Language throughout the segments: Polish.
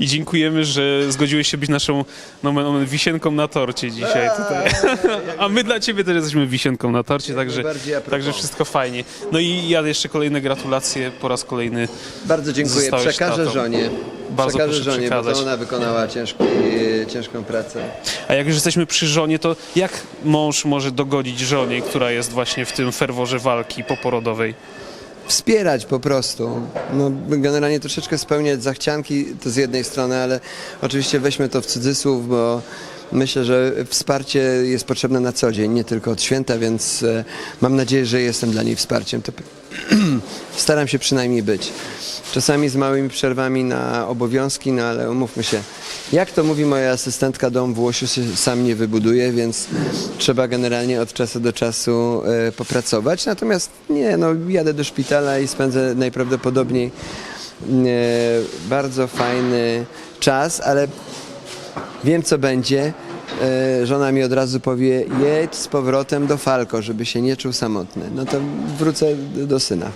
dziękujemy, że zgodziłeś się być naszą nomen omen wisienką na torcie dzisiaj tutaj. A my dla ciebie też jesteśmy wisienką na torcie, także, najbardziej a propos. także wszystko fajnie. No i ja jeszcze kolejne gratulacje po raz kolejny. Bardzo dziękuję. Zostałeś Przekażę tatą. żonie. Bardzo Przekażę proszę żonie, bo przekazać. to ona wykonała ciężką, e, ciężką pracę. A jak już jesteśmy przy żonie, to jak mąż może dogodzić żonie, która jest właśnie w tym ferworze walki poporodowej? Wspierać po prostu. No, generalnie troszeczkę spełniać zachcianki to z jednej strony, ale oczywiście weźmy to w cudzysłów, bo myślę, że wsparcie jest potrzebne na co dzień, nie tylko od święta, więc e, mam nadzieję, że jestem dla niej wsparciem. To staram się przynajmniej być. Czasami z małymi przerwami na obowiązki, no ale umówmy się, jak to mówi moja asystentka, dom w Łosiu się sam nie wybuduje, więc trzeba generalnie od czasu do czasu e, popracować. Natomiast nie, no jadę do szpitala i spędzę najprawdopodobniej e, bardzo fajny czas, ale wiem co będzie. E, Żona mi od razu powie, jedź z powrotem do Falko, żeby się nie czuł samotny. No to wrócę do syna.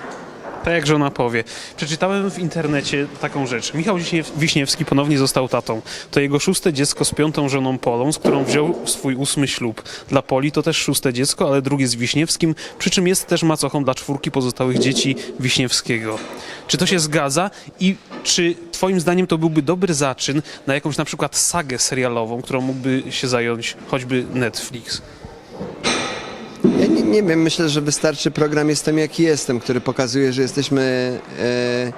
Tak jak żona powie. Przeczytałem w internecie taką rzecz. Michał Wiśniew- Wiśniewski ponownie został tatą. To jego szóste dziecko z piątą żoną Polą, z którą wziął swój ósmy ślub. Dla Poli to też szóste dziecko, ale drugie z Wiśniewskim, przy czym jest też macochą dla czwórki pozostałych dzieci Wiśniewskiego. Czy to się zgadza i czy twoim zdaniem to byłby dobry zaczyn na jakąś na przykład sagę serialową, którą mógłby się zająć choćby Netflix? Nie wiem, myślę, że wystarczy program Jestem jaki jestem, który pokazuje, że jesteśmy e,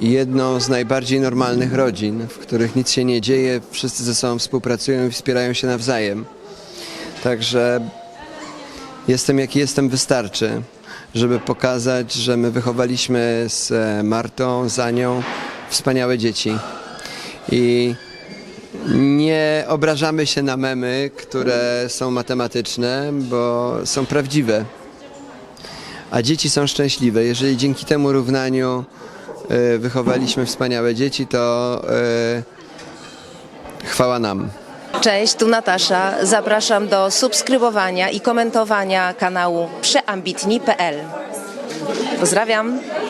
jedną z najbardziej normalnych rodzin, w których nic się nie dzieje, wszyscy ze sobą współpracują i wspierają się nawzajem. Także Jestem jaki jestem wystarczy, żeby pokazać, że my wychowaliśmy z e, Martą, z Anią wspaniałe dzieci. I nie obrażamy się na memy, które są matematyczne, bo są prawdziwe. A dzieci są szczęśliwe. Jeżeli dzięki temu równaniu e, wychowaliśmy wspaniałe dzieci, to e, chwała nam. Cześć, tu Natasza. Zapraszam do subskrybowania i komentowania kanału przeambitni.pl. Pozdrawiam.